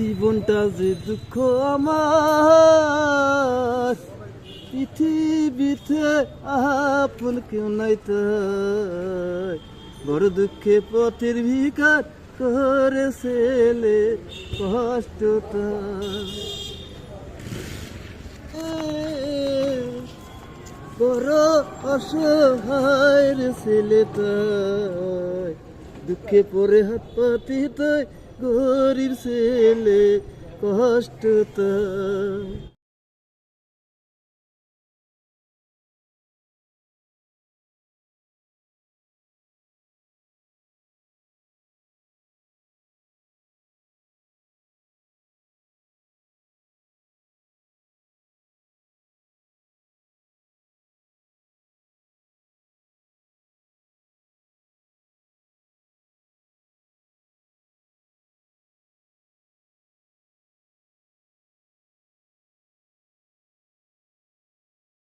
জীবনটা যে দুঃখ আমার, পৃথিবীতে আপন কেউ নাই তাই বড় দুঃখে পথের ভিকার করে ছেলে কষ্ট তার। বড় অসহায় ছেলে তাই দুঃখে পরে হাত পাতি তাই গরিব ছেলে কষ্ট